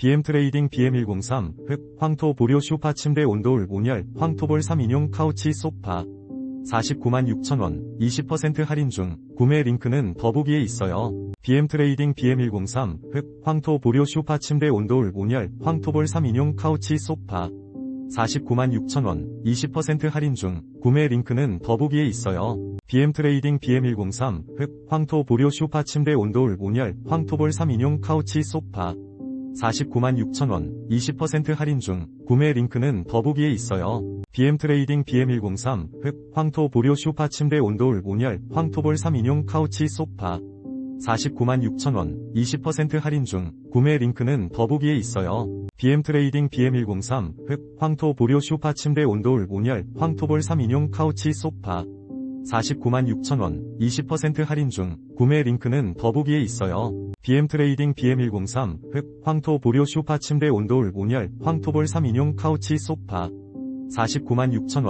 BM 트레이딩 BM103, 흑, 황토 보료 쇼파 침대 온도울 온열, 황토볼 3인용 카우치 소파. 49만 6천원, 20% 할인 중, 구매 링크는 더보기에 있어요. BM 트레이딩 BM103, 흑, 황토 보료 쇼파 침대 온도울 온열, 황토볼 3인용 카우치 소파. 49만 6천원, 20% 할인 중, 구매 링크는 더보기에 있어요. BM 트레이딩 BM103, 흑, 황토 보료 쇼파 침대 온도울 온열, 황토볼 3인용 카우치 소파. 49만 6천원, 20% 할인 중, 구매 링크는 더보기에 있어요. BM 트레이딩 BM103, 흑, 황토 보료 쇼파 침대 온도울 온열, 황토볼 3인용 카우치 소파. 49만 6천원, 20% 할인 중, 구매 링크는 더보기에 있어요. BM 트레이딩 BM103, 흑, 황토 보료 쇼파 침대 온도울 온열, 황토볼 3인용 카우치 소파. 49만 6천원, 20% 할인 중, 구매 링크는 더보기에 있어요. BM 트레이딩 BM103, 흑, 황토 보료 쇼파 침대 온도울 온열, 황토볼 3인용 카우치 소파. 49만 6천원.